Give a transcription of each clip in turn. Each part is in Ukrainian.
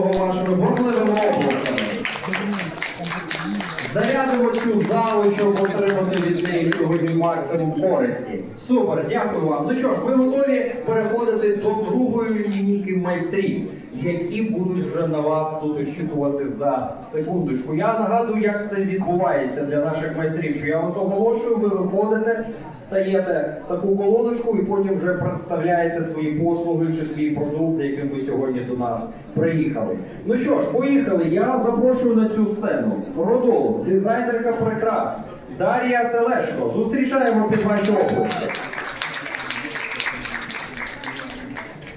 вашими бурливими обласами. Зарядимо цю залу, щоб отримати від неї сьогодні максимум користі. Супер, дякую вам. Ну що ж, ми готові переходити до другої лінійки майстрів, які будуть вже на вас тут очікувати за секундочку. Я нагадую, як все відбувається для наших майстрів. Що я вас оголошую, ви виходите, встаєте в таку колоночку і потім вже представляєте свої послуги чи свій продукт, з яким ви сьогодні до нас приїхали. Ну що ж, поїхали. Я запрошую на цю сцену. Родолов, дизайнерка прикрас. Дар'я Телешко. Зустрічаємо під ваші оплески.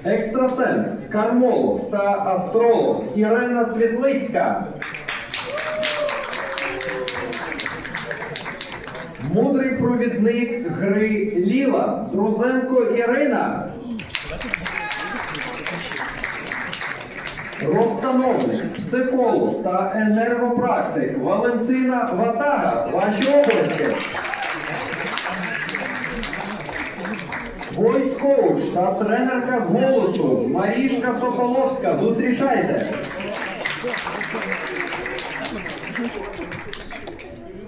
Екстрасенс, кармолог та астролог Ірина Світлицька. Мудрий провідник гри Ліла Друзенко Ірина. Розстановник, психолог та енергопрактик Валентина Ватага. Ваші обласки. Та тренерка з голосу Марішка Соколовська. Зустрічайте.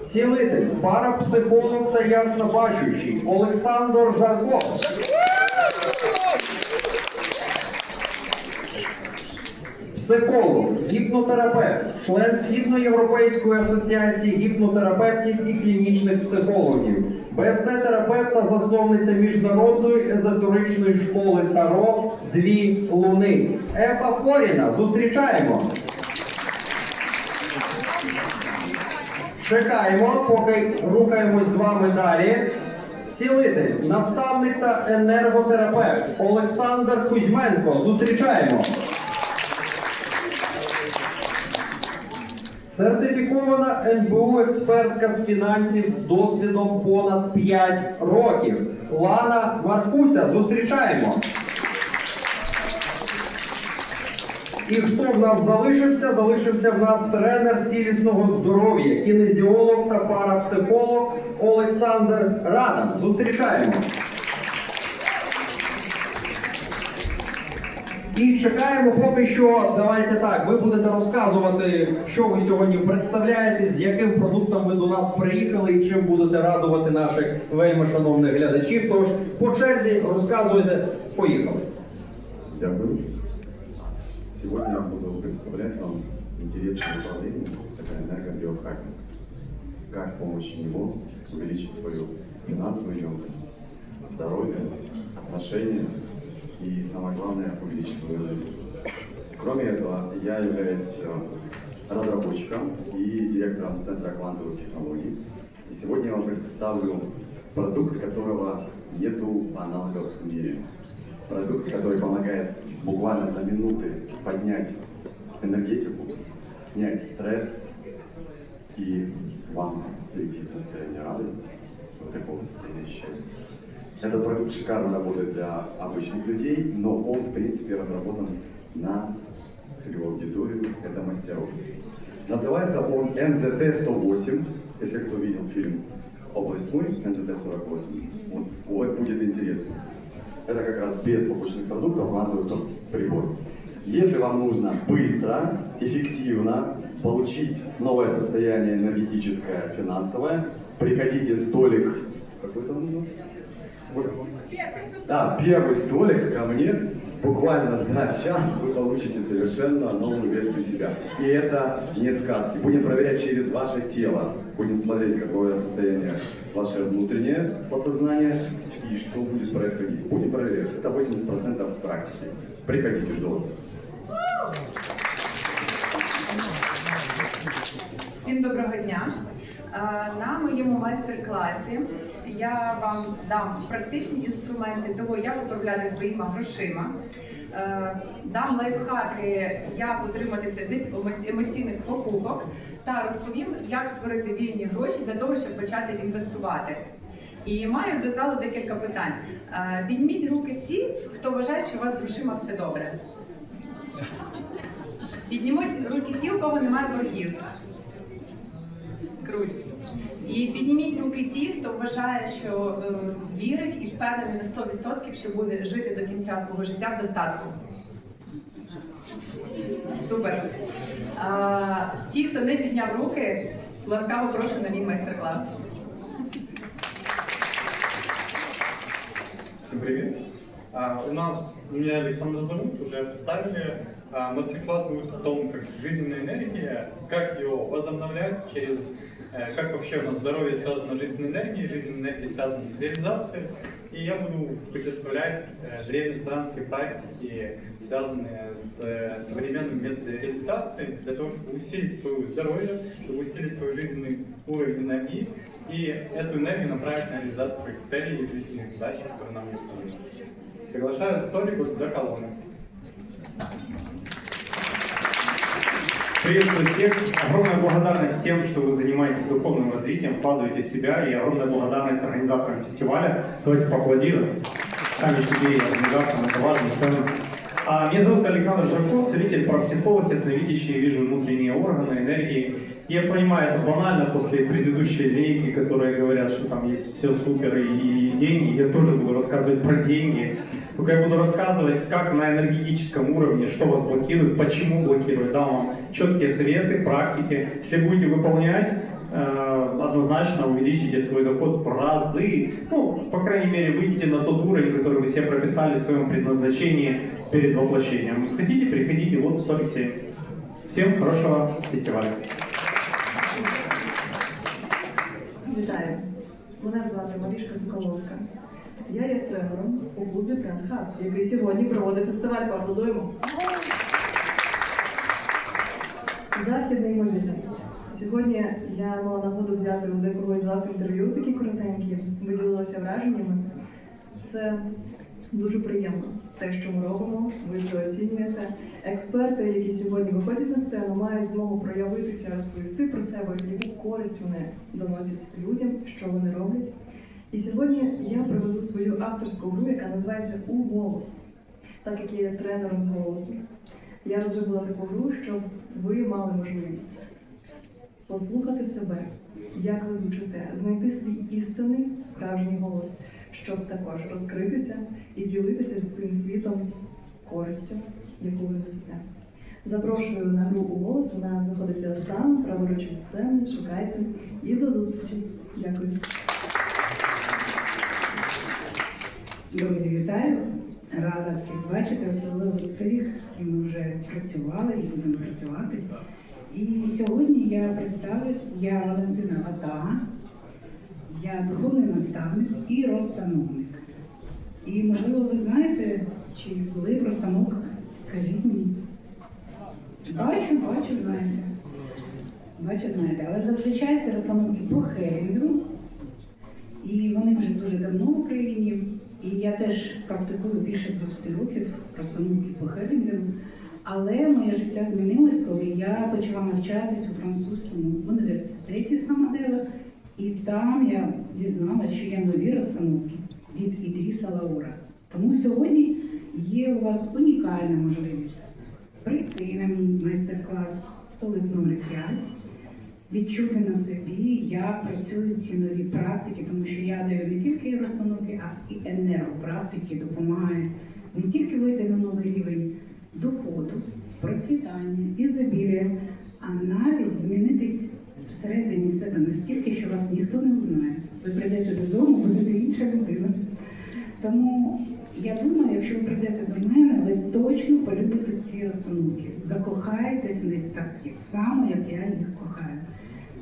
Цілитель, парапсихолог та яснобачущий Олександр Жарков. Психолог, гіпнотерапевт, член Східноєвропейської асоціації гіпнотерапевтів і клінічних психологів, БСТ-терапевт та засновниця міжнародної езотеричної школи Таро Дві Луни. Ефа Флоріна. Зустрічаємо. Чекаємо, поки рухаємось з вами далі. Цілитель, наставник та енерготерапевт Олександр Кузьменко. Зустрічаємо. Сертифікована НБУ експертка з фінансів з досвідом понад 5 років. Лана Маркуця. Зустрічаємо. І хто в нас залишився? Залишився в нас тренер цілісного здоров'я, кінезіолог та парапсихолог Олександр Радан. Зустрічаємо. І чекаємо поки що. Давайте так. Ви будете розказувати, що ви сьогодні представляєте, з яким продуктом ви до нас приїхали і чим будете радувати наших вельми шановних глядачів. Тож по черзі розказуйте. Поїхали. Дякую. Сегодня я буду представлять вам интересное направление, это энергобиохакинг. Как с помощью него увеличить свою финансовую емкость, здоровье, отношения и, самое главное, увеличить свою энергию. Кроме этого, я являюсь э, разработчиком и директором Центра квантовых технологий. И сегодня я вам представлю продукт, которого нету аналогов в мире. Продукт, который помогает буквально за минуты поднять энергетику, снять стресс и вам перейти в состояние радости, вот такого состояния счастья. Этот продукт шикарно работает для обычных людей, но он, в принципе, разработан на целевую аудиторию, это мастеров. Называется он NZT-108, если кто видел фильм «Область тьмы», NZT-48, вот, вот будет интересно. Это как раз без побочных продуктов квантовый тон- прибор. Если вам нужно быстро, эффективно получить новое состояние энергетическое, финансовое, приходите столик. Какой там у нас? Да, первый столик ко мне. Буквально за час вы получите совершенно новую версию себя. И это не сказки. Будем проверять через ваше тело. Будем смотреть, какое состояние ваше внутреннее подсознание и что будет происходить. Будем проверять. Это 80% практики. Приходите, жду вас. Всім доброго дня. Е, На моєму майстер-класі я вам дам практичні інструменти того, як управляти своїми грошима. Е, Дам лайфхаки, як утриматися від емоційних покупок та розповім, як створити вільні гроші для того, щоб почати інвестувати. І маю до залу декілька питань. Е, Підніміть руки ті, хто вважає, що у вас грошима все добре. Підніміть руки ті, у кого немає боргів. Круть. І підніміть руки ті, хто вважає, що е, вірить і впевнений на 100%, що буде жити до кінця свого життя в достатку. Супер. А, ті, хто не підняв руки, ласкаво прошу на мій майстер-клас. Всем привет. А, у нас, меня Александр зовут, уже представили. А, мастер-класс будет о том, как жизненная энергия, как ее возобновлять через, э, как вообще у нас здоровье связано с жизненной энергией, жизненная энергия связана с реализацией. И я буду предоставлять э, древнеславянские практики, связанные с э, современными методами реабилитации, для того, чтобы усилить свое здоровье, чтобы усилить свой жизненный уровень энергии и эту энергию направить на реализацию своих целей и жизненных задач, которые нам необходимы. Приглашаю столик за колонной. Приветствую всех. Огромная благодарность тем, что вы занимаетесь духовным развитием, вкладываете в себя, и огромная благодарность организаторам фестиваля. Давайте поаплодируем сами себе и организаторам, это важно ценно. А, меня зовут Александр Жарков, целитель, парапсихолог, ясновидящий, вижу внутренние органы, энергии. Я понимаю, это банально после предыдущей линейки, которые говорят, что там есть все супер и деньги. Я тоже буду рассказывать про деньги. Только я буду рассказывать, как на энергетическом уровне, что вас блокирует, почему блокирует. Дам вам четкие советы, практики. Если будете выполнять, э, однозначно увеличите свой доход в разы. Ну, по крайней мере, выйдите на тот уровень, который вы себе прописали в своем предназначении перед воплощением. Хотите, приходите, вот в 47. Всем хорошего фестиваля. Вітаю! Мене звати Марішка Соколовська. Я є тренером у клубі Brand Hub, який сьогодні проводить фестиваль Поаплодуємо. Захід неймовірний. Сьогодні я мала нагоду взяти у декого із вас інтерв'ю, такі коротенькі, виділилася враженнями. Це дуже приємно. Те, що ми робимо, ви це оцінюєте. Експерти, які сьогодні виходять на сцену, мають змогу проявитися, розповісти про себе, яку користь вони доносять людям, що вони роблять. І сьогодні я проведу свою авторську гру, яка називається У голос. Так як я є тренером з голосу, я розробила таку гру, щоб ви мали можливість послухати себе, як ви звучите, знайти свій істинний справжній голос, щоб також розкритися і ділитися з цим світом користю, яку ви несете. Запрошую на гру у голос. Вона знаходиться там, праворуч сцени. Шукайте і до зустрічі. Дякую. Друзі, вітаю! Рада всіх бачити, особливо тих, з ким ми вже працювали і будемо працювати. І сьогодні я представлюсь, я Валентина Вата, я духовний наставник і розстановник. І можливо ви знаєте, чи були в розстановках, скажіть мені. Бачу, бачу, знаєте. Бачу, знаєте, але зазвичай це розстановки по і вони вже дуже давно в Україні. І я теж практикую більше 20 років розстановки по Хелінгеру. Але моє життя змінилось, коли я почала навчатись у французькому університеті Самадева. І там я дізналася, що є нові розстановки від Ідріса Лаура. Тому сьогодні є у вас унікальна можливість прийти на мій майстер-клас столик номер 5 відчути на собі, як працюють ці нові практики, тому що я даю не тільки розстановки, а і енергопрактики, допомагаю не тільки вийти на новий рівень доходу, процвітання, ізобілія, а навіть змінитись всередині себе настільки, що вас ніхто не узнає. Ви прийдете додому, будете інша людина. Тому я думаю, якщо ви прийдете до мене, ви точно полюбите ці розстановки. Закохаєтесь в них так само, як я їх кохаю.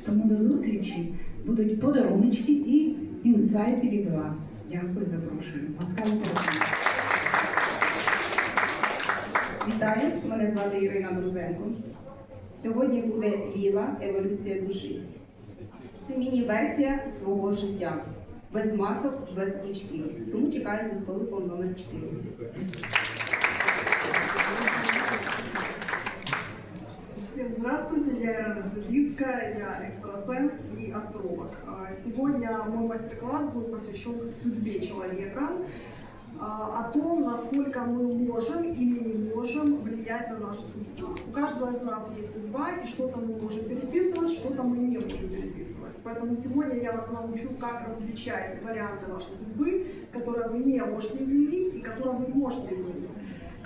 Тому до зустрічі будуть подарунки і інсайти від вас. Дякую, запрошую. Ласкаво просимо. Вітаю, мене звати Ірина Друзенко. Сьогодні буде Ліла Еволюція душі. Це міні-версія свого життя. Без масок, без крючків. Тому чекаю за столиком номер 4. Здравствуйте, я Ирина Светлицкая, я экстрасенс и астролог. А, Сегодня мой мастер-класс будет посвящен судьбе человека, а, о том, насколько мы можем или не можем влиять на нашу судьбу. У каждого из нас есть судьба, и что-то мы можем переписывать, что-то мы не можем переписывать. Поэтому сегодня я вас научу, как различать варианты вашей судьбы, которые вы не можете изменить и которые вы можете изменить.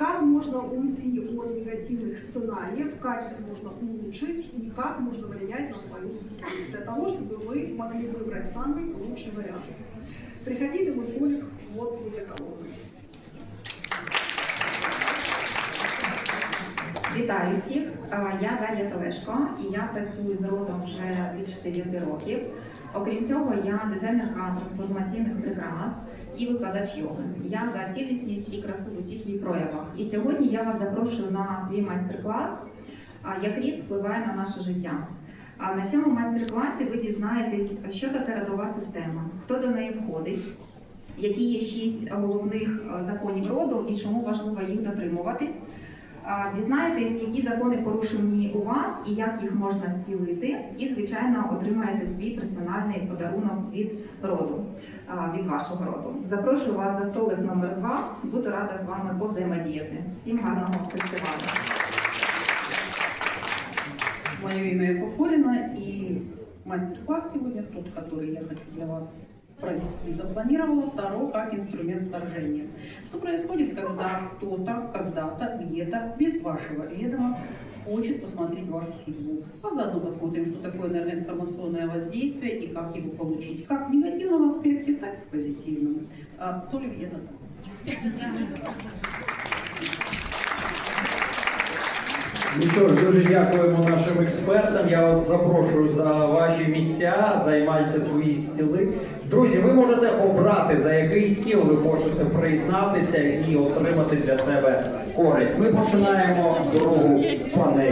как можно уйти от негативных сценариев, как их можно улучшить и как можно влиять на свою судьбу, для того, чтобы вы могли выбрать самый лучший вариант. Приходите в мой столик вот возле колонны. Вітаю всіх! Е, Я Дар'я Телешко і я працюю з родом вже більше 9 років. Окрім цього, я дизайнерка трансформаційних прикрас і викладач йоги. Я за цілісність і красу в усіх її проявах. І сьогодні я вас запрошую на свій майстер-клас, як рід впливає на наше життя. А на цьому майстер-класі ви дізнаєтесь, що таке родова система, хто до неї входить, які є шість головних законів роду і чому важливо їх дотримуватись. Дізнаєтесь, які закони порушені у вас і як їх можна зцілити, і, звичайно, отримаєте свій персональний подарунок від роду, від вашого роду. Запрошую вас за столик номер 2 Буду рада з вами повзаємодіяти. Всім гарного фестивалю! Мое имя Фафорина и мастер-класс сегодня, тот, который я хочу для вас провести, запланировала Таро как инструмент вторжения. Что происходит, когда кто-то, когда-то, где-то, без вашего ведома, хочет посмотреть вашу судьбу. А заодно посмотрим, что такое энергоинформационное воздействие и как его получить. Как в негативном аспекте, так и в позитивном. А, столик где-то там. Ну що ж, дуже дякуємо нашим експертам. Я вас запрошую за ваші місця, займайте свої стіли. Друзі, ви можете обрати за який стіл ви хочете приєднатися і отримати для себе користь. Ми починаємо другу панель.